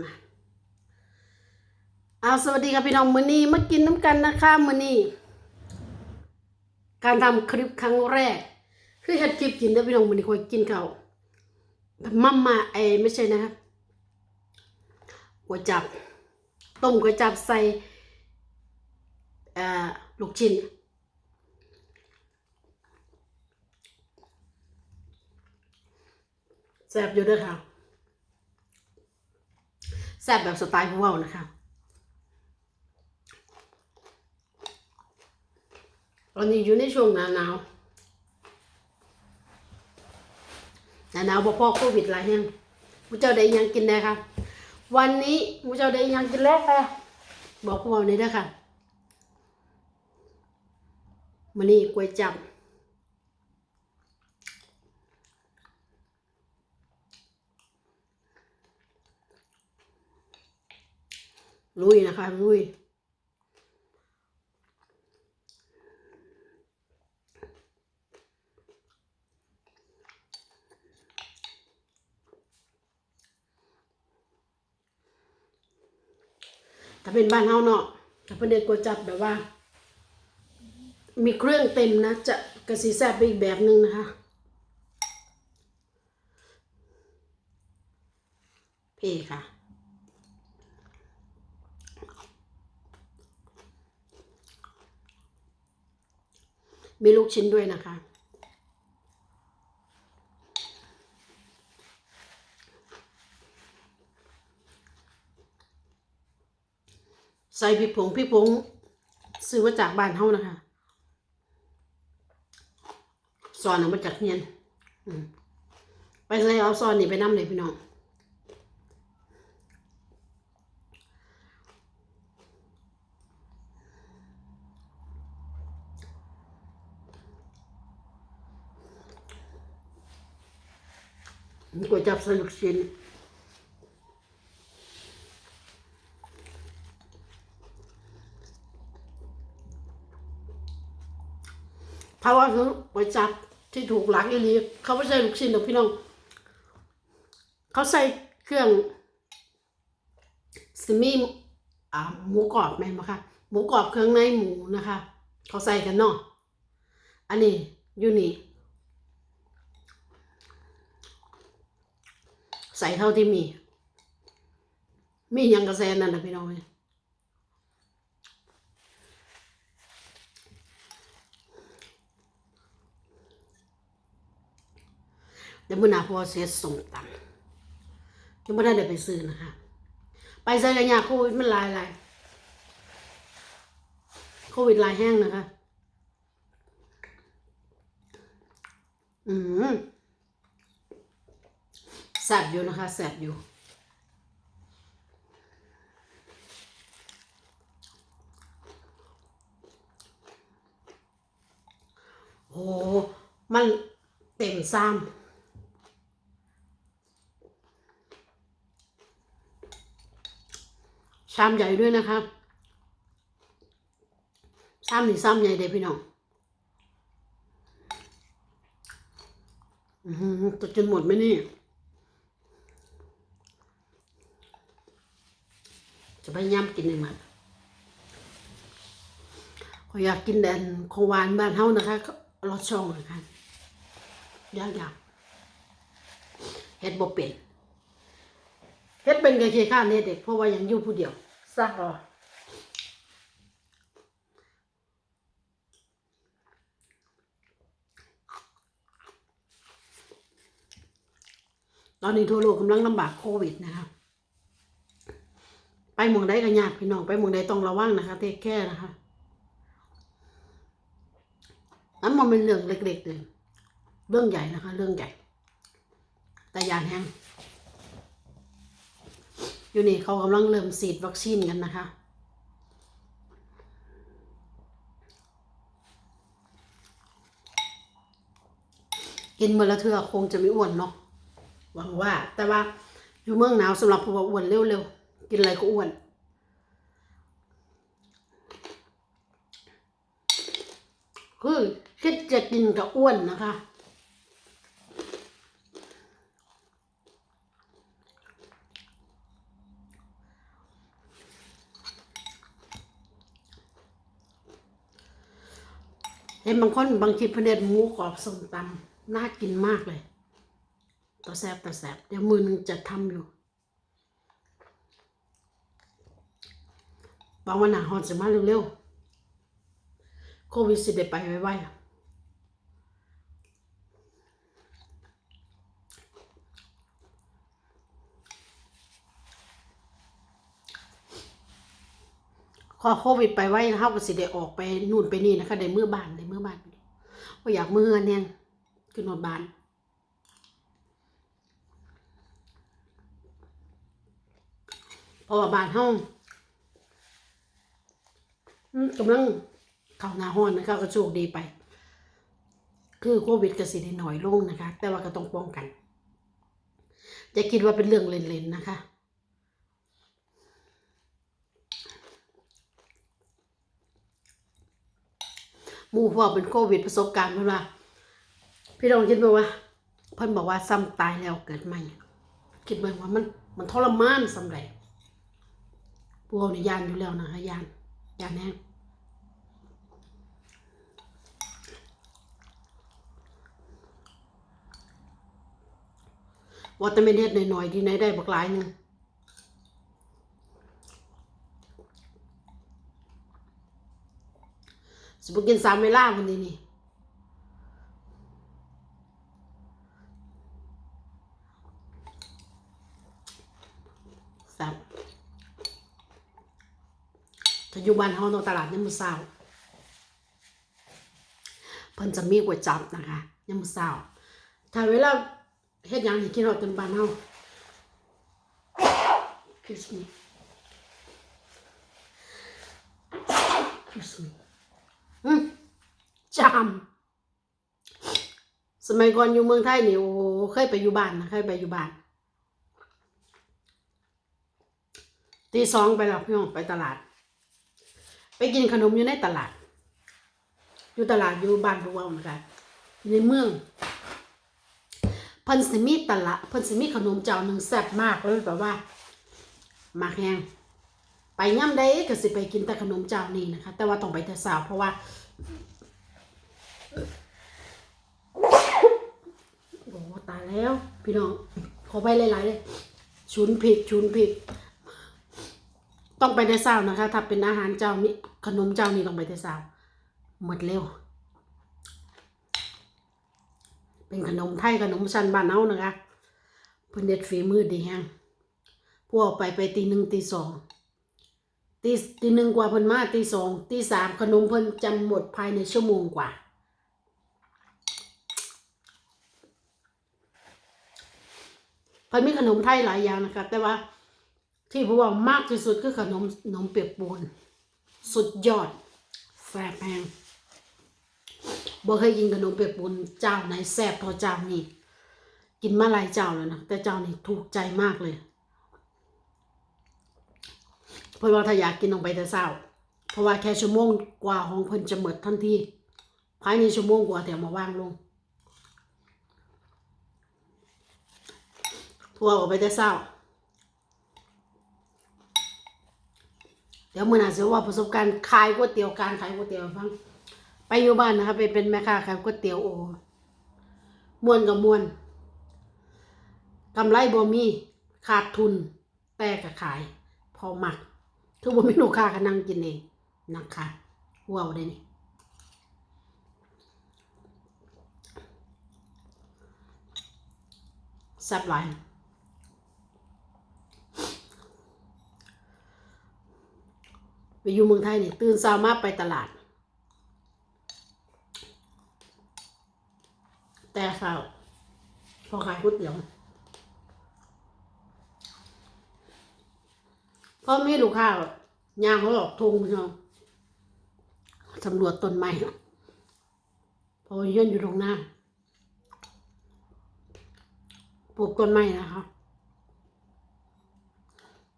นะเอาสวัสดีค่ะพี่น้องมือนี้มากินน้ำกันนะคะมือนี้การทำคลิปครั้งแรก คือเฮ็ดคลิปกินเด้อพี่น้องมือนี้คอยกินเขามัมมาไอไม่ใช่นะครับก๋วยจับ ต้มก๋วยจับใส่ลูกชิ้นแซ่บอยู่ด้วยค่ะ แซ่บแบบสไตล์ผู้เว่านะคะตอนนี้อยู่ในช่วงหนาหนาวหนาหนาวบ่พอโควิดหลายแห่งผู้เจ้าได้ยังกินได้ค่ะ วันนี้ผู้เจ้าได้ยังกินแล้วค่ะ บอกผู้เว่าน่อยเด้อค่ะมื้อนี้ก๋วยจับ ลุยนะคะลุยถ้าเป็นบ้านเฮาเนาะถ้าเป็นเด็กกวจับแบบว่า มีเครื่องเต็มนะ จะกระสีแซ่บไปอีกแบบหนึ่งนะคะเพค่ะ มีลูกชิ้นด้วยนะคะ ใส่พริกผงพริกผงซื้อมาจากบ้านเฮานะคะซอนเอามาจากเฮียนไปเลยเอาซอนนี่ไปน้ำเลยพี่น้อง ก๋วยจับใส่ลูกชิ้นถ้าว่าคือก๋วยจับที่ถูกหลักอีลีเขาไม่ใส่ลูกชิ้นหรอกพี่น้อง เขาใส่เครื่องสมีอ่าหมูกรอบแม่นไหมคะหมูกรอบเครื่องในหมูนะคะ เขาใส่กันเนาะอันนี้อยู่นี่ ใส่เท่าที่มี มียังกระแสนั่นนะพี่น้องเอ้เดี๋ยวมื่อนาพอเสียส่งตังค์ยังไม่ได้เดี๋ยวไปซื้อนะคะ ไปใส่กันยาโควิดมันลายหลายโควิดลายแห้งนะคะ อืม แสบอยู่นะคะแสบอยู่โอ้มันเต็มซ้ำชามใหญ่ด้วยนะคะชามนี่ซ้ำใหญ่เลยพี่น้องอือหือตัวจนหมดไหมนี่ จะ พยายามกินให้หมดขออยากกินแดนของหวานบ้านเฮานะคะรสช่องนะคะยากอยากเฮ็ดบ่เป็นเฮ็ดเป็นก็ขี้ข้านเฮ็ดเด็กเพราะว่ายังอยู่ผู้เดียวซักรอตอนนี้ทั่วโลกกำลังลำบากโควิดนะคะ ไปมองใดก็ยากพี่น้องไปมองใดต้องระวังนะคะเทคแค่นะคะนั้นมันเป็นเรื่องเล็กๆเลยเรื่องใหญ่นะคะ เรื่องใหญ่ แต่ยานแห้งอยู่นี่เขากำลังเริ่มฉีดวัคซีนกันนะคะ กินเมื่อละเทือคงจะไม่อ้วนเนาะหวังว่า แต่ว่าอยู่เมืองหนาวสำหรับผู้ว่าอ้วนเร็วๆ กินอะไรก็อ้วน คือคิดจะกินกับอ้วนนะคะ เห็นบางคนบางทีพเนตรหมูกรอบส้มตำน่ากินมากเลยต่อแซบต่อแซบเดี๋ยวมือนึงจะทำอยู่ บางวันหนาฮอนจะมาเร็วๆ โควิดสิได้ไปไวๆอะขอโควิดไปไว้เฮาก็สิได้ออกไปนู่นไปนี่นะคะได้มือบ้านได้มือบ้านว่าอยากมือเนี่ยขึ้นหอดบ้านเพราะว่าบ้านเฮาอืม กำลังเข้าหน้าร้อนนะคะก็โชคดีไป คือโควิดก็สิได้น้อยลงนะคะ แต่ว่าก็ต้องป้องกันจะคิดว่าเป็นเรื่องเล่นๆนะคะมู่พวกเป็นโควิดประสบการณ์เพิ่นว่าพี่น้องคิดไหมว่าเพิ่นบอกว่าซ้ำตายแล้วเกิดใหม่ คิดไหมว่ามันมันทรมานสำไรพวกนี่ยานอยู่แล้วนะคะยาน ยานแน่ว่าแต่ไม่เน็ดหน่อยๆที่ไหนได้บักหลายหนึงสิบกินสามเวลาวันนี้นี่สับ ถ้าอยู่บ้านเฮาเนาะตลาดยามมื้อเช้าเพิ่นจะมีก๋วยจั๊บนะคะยามมื้อเช้าถ้าเวลาเฮ็ดหยังนี่กินฮอดจนบ้านเฮา Excuse me Excuse me อืมจามสมัยก่อนอยู่เมืองไทยนี่โอ้โหเคยไปอยู่บ้านนะเคยไปอยู่บ้านตีสองไปแล้วพี่น้องไปตลาด ไปกินขนมอยู่ในตลาด อยู่ตลาดอยู่บ้านพวกเรานะคะอยู่ในเมืองพิ่นสิมีตลาดพิ่นสิมีขนมเจ้าหนึ่งแซ่บมากเลยแบบว่ามากแห้งไปย่ำใดก็สิไปกินแต่ขนมเจ้านี้นะคะ แต่ว่าต้องไปแต่สาวเพราะว่าโอ้ตายแล้ว พี่น้องขอไปหลายๆเลยชุนผิดชุนผิด ต้องไปแต่เช้านะคะ ถ้าเป็นอาหารเจ้านี้ขนมเจ้านี้ต้องไปแต่เช้าหมดเร็ว เป็นขนมไทยขนมชันบ้านเฮานะคะเพิ่นเด็ดฝีมือดีแฮงพวกไปไปตีหนึ่งตีสองตีตีหนึ่งกว่าเพิ่นมาตีสองตีสามขนมเพิ่นจำหมดภายในชั่วโมงกว่าเพิ่นมีขนมไทยหลายอย่างนะคะแต่ว่า ที่ผมว่ามากที่สุดคือขนมขนมเปียกปูน สุดยอดแซ่บแพงบ่เคยกินขนมเปียกปูนเจ้าไหนแซ่บเท่าเจ้านี่กินมาหลายเจ้าแล้วนะแต่เจ้านี่ถูกใจมากเลยเพราะว่าถ้าอยากกินลงไปแต่เช้า เพราะว่าแค่ชั่วโมงกว่าของเพิ่นจะหมดทันทีภายในชั่วโมงกว่าเดี๋ยวมาว่างลงทัวร์ออกไปแต่เช้า เดี๋ยวมื่อหน้าจะว่าประสบการณ์ขายก๋วยเตี๋ยวการขายก๋วยเตี๋ยวฟัง ไปอยู่บ้านนะคะไปเป็นแม่ค้าขายก๋วยเตี๋ยวโอ้มวนกับมวนกำไรบ่มีขาดทุน แต่ก็ขาย พอหมัก ทุกบ่มีลูกค้าก็นั่งกินเองนะคะว้าวได้นี่แซ่บหลาย ไปอยู่เมืองไทยนี่ตื่นเช้ามาไปตลาด แต่เช้าพอขายก๋วยเตี๋ยวพอมีลูกค้ายางเขาหลอกทงพี่น้องสำรวจต้นไม้พอเยื่นอยู่ตรงหน้าปลูกต้นไม้นะคะ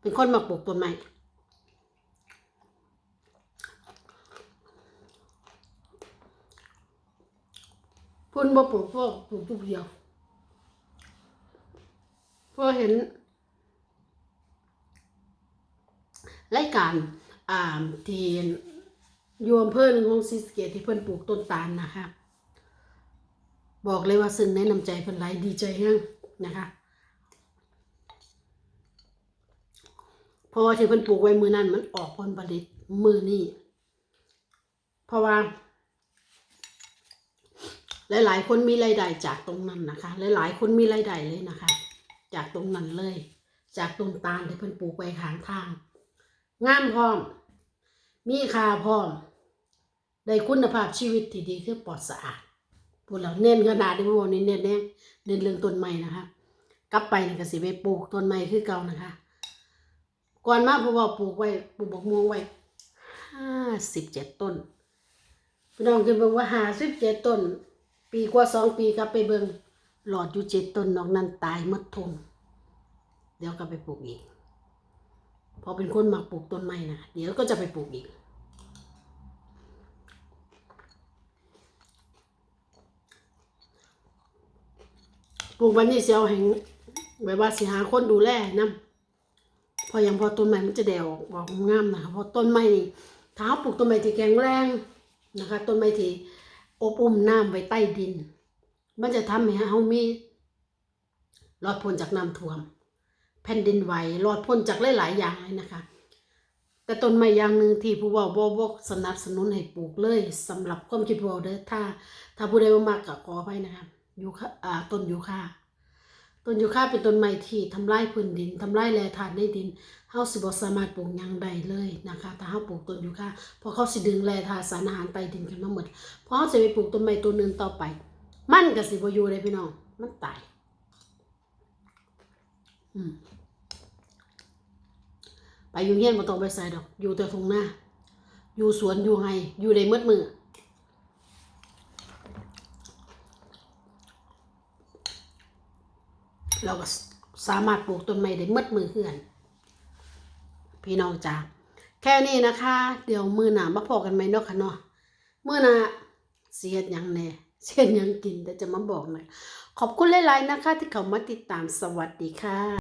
เป็นคนมาปลูกต้นไม้ เพิ่นบ่ปลูกพวกปลูกทุกเดียวพราเห็นรายการอ่าที่อยู่อำเภอหนึ่งของศรีสเกษที่เพิ่นปลูกต้นตาลนะคะ บอกเลยว่าซึ่งในะนำใจเพิ่นหลายดีใจแห้งนะคะเพราะว่าที่เพิ่นปลูกไว้มือนั้นมันออกผลผลิตมือนี้เพราะว่า หลาย ๆ คนมีรายได้จากตรงนั้นนะคะ หลาย ๆ คนมีรายได้เลยนะคะ จากตรงนั้นเลย จากต้นตาลที่เพิ่นปลูกไว้ข้างทางงามพร้อม มีค่าพร้อม ได้คุณภาพชีวิตที่ดีคือปลอดสะอาดพวกเราเน้นขนาดที่พวกนี้เน้นแน่เน้นเรื่องต้นไม้นะคะ กลับไปนี่ก็สิไปปลูกต้นไม้คือเก่านะคะก่อนมาพวกเราปลูกไว้ปลูกบกม่วงไว้ห้าสิบเจ็ดต้นพี่น้องคือบอกว่าหาสิบเจ็ดต้น ปีกว่าสองปีกลับไปเบิงหลอดอยู่เจ็ดต้นนอกนั้นตายมดทงเดี๋ยวก็ไปปลูกอีก พอเป็นคนมักปลูกต้นไม้นะเดี๋ยวก็จะไปปลูกอีก ปลูกวันนี้เสียวแห่งไว้ว่าสิหาคนดูแลนํพออย่างพอต้นไม้มันจะแดวออกงามนะคะพราะต้นไม้นี่ถ้าเราปลูกต้นไม้ที่แข็งแรงนะคะ ต้นไม้ที่ อบอุ้มน้ำไว้ใต้ดิน มันจะทำให้เฮามีรอดพ้นจากน้ำท่วม แผ่นดินไหวรอดพ้นจากหลายๆอย่างเลยนะคะ แต่ต้นไม้อย่างหนึ่งที่ผู้ว่าบ่บ่สนับสนุนให้ปลูกเลยสำหรับความคิดผู้ว่าเด้อถ้า ถ้าผู้ใดบ่มากก็ขอไปนะคะยูค่าต้นยูค่า ต้นยูคาเป็นต้นไม้ที่ทำลายพื้นดินทำลายแร่ธาตุในดินเฮาสิบ่สามารถปลูกหยังได้เลยนะคะ ถ้าเฮาปลูกต้นยูคาเพราะเขาสิดึงแร่ธาตุสารอาหารใต้ดินขึ้นมาหมดพอเฮาสิไปปลูกต้นไม้ต้นนึงต่อไป มันก็สิบ่อยู่เลยพี่น้องมันตายอืมไปอยู่เฮียนบ่ต้องไปใส่ดอก อยู่แต่ทุ่งนาอยู่สวนอยู่ไห้อยู่ได้หมดมือ เราก็สามารถปลูกต้นไม้ได้มดมือเพื่อน พี่น้องจ้าแค่นี้นะคะ เดี๋ยวมือหนามาพอกันไหมเนาะค่ะเนาะมือหนาเสียดยังแน่เสียดยังกินแต่จะมาบอกหน่อยขอบคุณหลายๆนะคะ ที่เขามาติดตามสวัสดีค่ะ